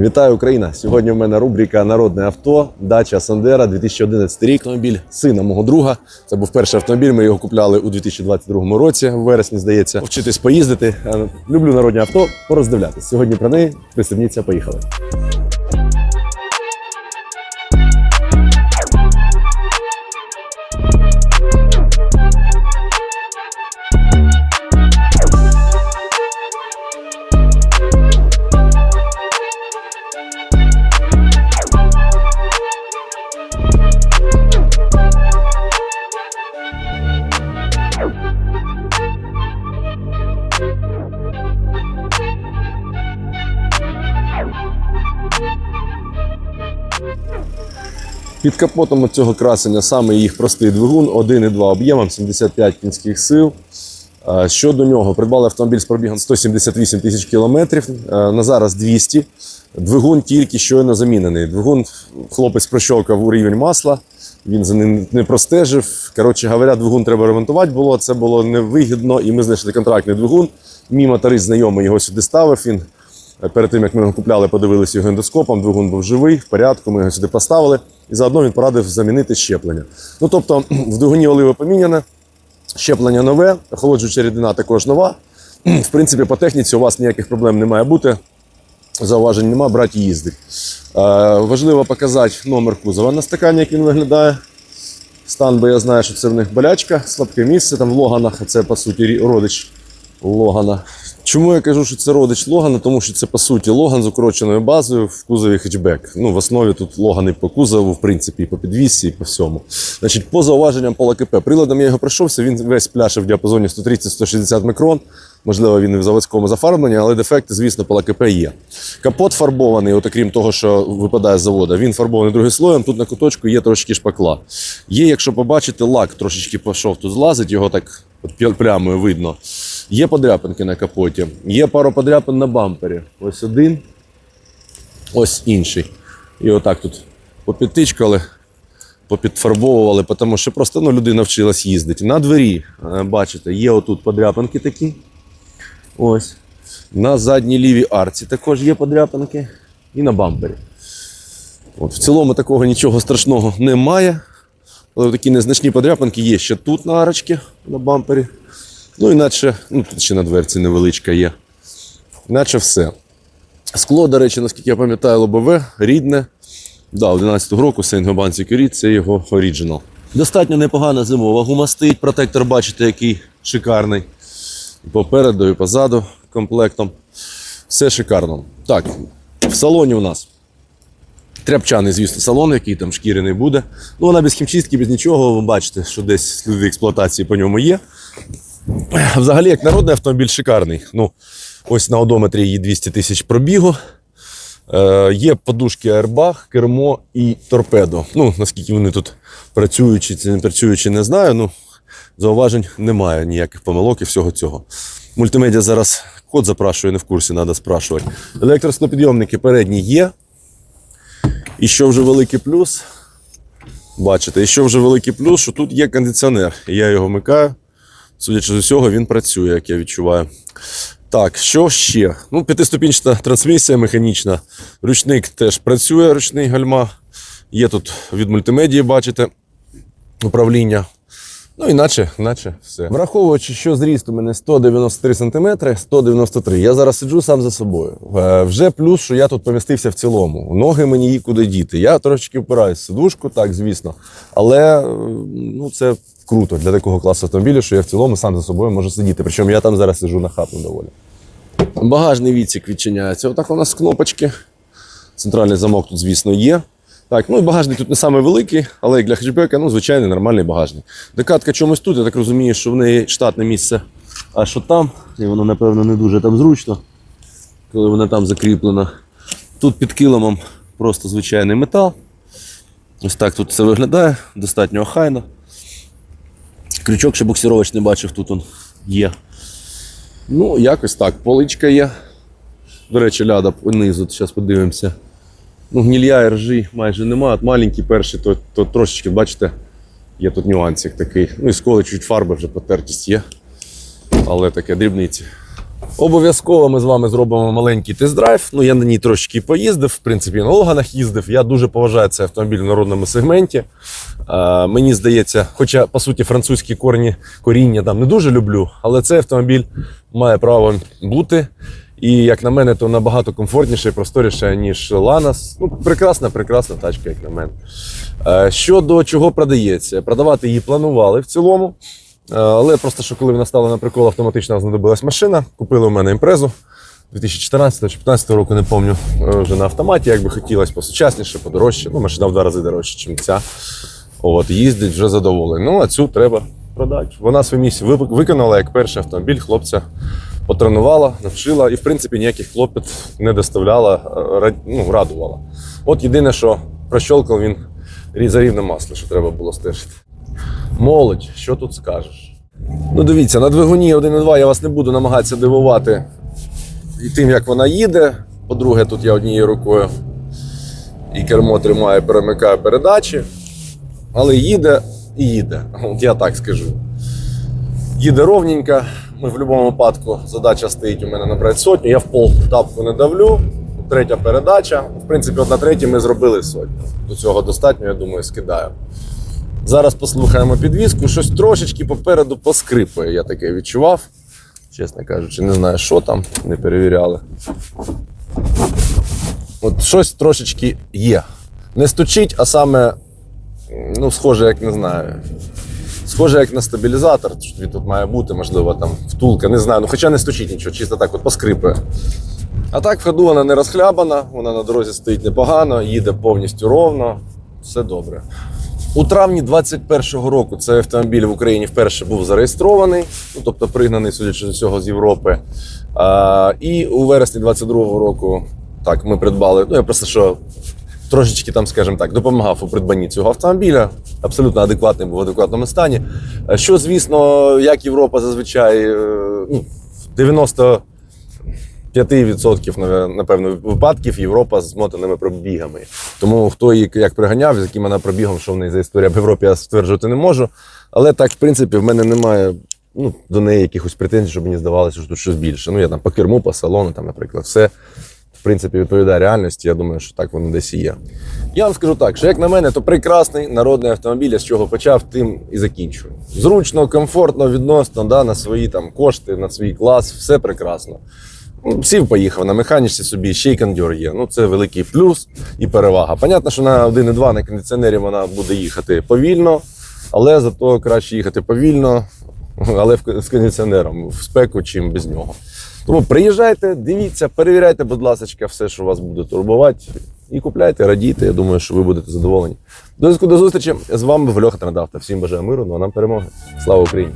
Вітаю Україна! Сьогодні в мене рубрика Народне авто, дача Сандера, 2011 рік. Автомобіль сина мого друга. Це був перший автомобіль. Ми його купляли у 2022 році, в вересні, здається. Вчитись поїздити. Е, Люблю народні авто, пороздивлятись. Сьогодні про неї пристебніться, поїхали. Під капотом цього красення саме їх простий двигун, 1,2 об'ємом, 75 кінських сил. Щодо нього, придбали автомобіль з пробігом 178 тисяч кілометрів, на зараз 200. Двигун тільки щойно замінений. Двигун хлопець прощовкав у рівень масла, він за ним не простежив. Коротше говоря, двигун треба ремонтувати було. Це було невигідно, і ми знайшли контрактний двигун. Мій моторист знайомий його сюди ставив. Він Перед тим як ми його купляли, подивилися його ендоскопом. Двигун був живий, в порядку. Ми його сюди поставили. І заодно він порадив замінити щеплення. Ну тобто, в двигуні оливи поміняне, щеплення нове, охолоджуюча рідина також нова. В принципі, по техніці у вас ніяких проблем не має бути. Зауважень нема, брать їздить. Е, важливо показати номер кузова на стакані, як він виглядає. Стан, бо я знаю, що це в них болячка, слабке місце там в Логанах, це по суті родич Логана. Чому я кажу, що це родич Логана? Тому що це по суті Логан з укороченою базою в кузові хетчбек. Ну, в основі тут Логани по кузову, в принципі, і по підвісці, і по всьому. Значить, по зауваженням по ЛКП. Приладом я його пройшовся, він весь пляше в діапазоні 130-160 мікрон. Можливо, він в заводському зафарбленні, але дефекти, звісно, по ЛКП є. Капот фарбований, от окрім того, що випадає з заводу, він фарбований другим слоєм. Тут на куточку є трошки шпакла. Є, якщо побачите, лак трошечки пішов тут злазить, його так от плямою видно. Є подряпинки на капоті, є пару подряпин на бампері. Ось один, ось інший. І отак тут попідтичкали, попідфарбовували, тому що просто ну, людина вчилась їздити. На двері, е, бачите, є отут подряпинки такі. Ось. На задній лівій арці також є подряпинки. І на бампері. От, в цілому такого нічого страшного немає. Але такі незначні подряпинки є ще тут на арочці, на бампері. Ну, іначе, ну ще на дверці невеличка є. Іначе все. Скло, до речі, наскільки я пам'ятаю, лобове, рідне. Да, 11-го року Saint-Gobain Security, це його оріджинал. Достатньо непогана зимова гума стоїть. Протектор, бачите, який шикарний. І попереду, і позаду комплектом. Все шикарно. Так, в салоні у нас тряпчаний, звісно, салон, який там шкіряний буде. Ну, вона без хімчистки, без нічого. Ви бачите, що десь сліди експлуатації по ньому є. Взагалі, як народний автомобіль шикарний. Ну, ось на одометрі її 200 тисяч пробігу. Е, є подушки Airbag, кермо і торпедо. Ну, наскільки вони тут працюючі чи не працюючі, не знаю. Ну, зауважень немає ніяких помилок і всього цього. Мультимедіа зараз код запрашує, не в курсі, треба спрашувати. Електроснопідйомники передні є. І що вже великий плюс, бачите, і що вже великий плюс, що тут є кондиціонер. Я його вмикаю. Судячи з усього, він працює, як я відчуваю. Так, що ще? Ну, п'ятиступінчата трансмісія механічна. Ручник теж працює, ручний гальма. Є тут від мультимедії, бачите, управління. Ну, іначе, іначе все. Враховуючи, що зріст у мене 193 см, 193. Я зараз сиджу сам за собою. Е, Вже плюс, що я тут помістився в цілому. Ноги мені є куди діти. Я трошечки впираюсь в сидушку, так, звісно. Але е, ну, це круто для такого класу автомобіля, що я в цілому сам за собою можу сидіти. Причому я там зараз сиджу на хату доволі. Багажний відсік відчиняється. Отак у нас кнопочки. Центральний замок тут, звісно, є. Так, ну багажник тут не самий великий, але як для хетчбека, ну, звичайний нормальний багажник. Декатка чомусь тут, я так розумію, що в неї штатне місце аж що там, і воно, напевно, не дуже там зручно, коли вона там закріплена. Тут під килимом просто звичайний метал. Ось так тут все виглядає, достатньо охайно. Крючок ще буксировочний бачив, тут он є. Ну, якось так. Поличка є. До речі, ляда понизу, зараз подивимося. Ну, гнілья і ржі майже немає. От маленький перший, то, то трошечки, бачите, є тут нюансик такий. Ну і сколи чуть фарби вже потертість є. Але таке дрібниці. Обов'язково ми з вами зробимо маленький тест-драйв. Ну, я на ній трошки поїздив, в принципі, на Логанах їздив. Я дуже поважаю цей автомобіль в народному сегменті. Е, мені здається, хоча, по суті, французькі корні, коріння там не дуже люблю, але цей автомобіль має право бути. І, як на мене, то набагато комфортніше і просторіше, ніж Ланас. Ну, прекрасна, прекрасна тачка, як на мене. Щодо чого продається, продавати її планували в цілому. Е, Але просто що коли вона стала на прикол, автоматично знадобилась машина. Купили у мене імпрезу 2014 чи 2015 року, не пам'ятаю, е, вже на автоматі, як би хотілося, посучасніше, подорожче. Ну, машина в два рази дорожча, ніж ця. От, їздить вже задоволений. Ну, а цю треба продати. Вона свою місію виконала як перший автомобіль хлопця. Потренувала, навчила і, в принципі, ніяких клопіт не доставляла, е, ну, радувала. От єдине, що прощолкав він за рівне масло, що треба було стежити. Молодь, що тут скажеш? Ну, дивіться, на двигуні 1.2 я вас не буду намагатися дивувати і тим, як вона їде. По-друге, тут я однією рукою і кермо тримаю, перемикаю передачі. Але їде і їде. От я так скажу. Їде ровненько. Ми в будь-якому випадку задача стоїть у мене набрати сотню. Я в пол тапку не давлю. Третя передача. В принципі, от на третій ми зробили сотню. До цього достатньо, я думаю, скидаю. Зараз послухаємо підвіску. Щось трошечки попереду поскрипує, я таке відчував. Чесно кажучи, не знаю, що там, не перевіряли. От щось трошечки є. Не стучить, а саме, ну, схоже, як не знаю. Схоже, як на стабілізатор. Що тут має бути, можливо, там втулка, не знаю. Ну, хоча не стучить нічого, чисто так от поскрипує. А так в ходу вона не розхлябана, вона на дорозі стоїть непогано, їде повністю ровно, все добре. У травні 21-го року цей автомобіль в Україні вперше був зареєстрований, ну тобто пригнаний, судячи з усього, з Європи. А, і у вересні 22-го року так ми придбали. Ну я просто що трошечки там, скажімо так, допомагав у придбанні цього автомобіля. Абсолютно адекватний був в адекватному стані. Е, Що, звісно, як Європа зазвичай е, ну, 90 5% напевно випадків Європа з мотаними пробігами. Тому хто її як приганяв, з яким вона пробігом, що в неї за історія в Європі, я стверджувати не можу. Але так, в принципі, в мене немає ну, до неї якихось претензій, щоб мені здавалося, що тут щось більше. Ну, я там по керму, по салону, там, наприклад, все в принципі відповідає реальності. Я думаю, що так воно десь і є. Я вам скажу так, що як на мене, то прекрасний народний автомобіль, я з чого почав, тим і закінчую. Зручно, комфортно, відносно, да, на свої там кошти, на свій клас, все прекрасно. Сів, поїхав на механіці собі, ще й кондьор є. Ну, це великий плюс і перевага. Понятно, що на 1.2 на кондиціонері вона буде їхати повільно, але зато краще їхати повільно, але з кондиціонером в спеку, чим без нього. Тому приїжджайте, дивіться, перевіряйте, будь ласка, все, що вас буде турбувати. І купляйте, радійте. Я думаю, що ви будете задоволені. До зв'язку до зустрічі. З вами був Льоха Трендавта. Всім бажаю миру, ну а нам перемоги. Слава Україні!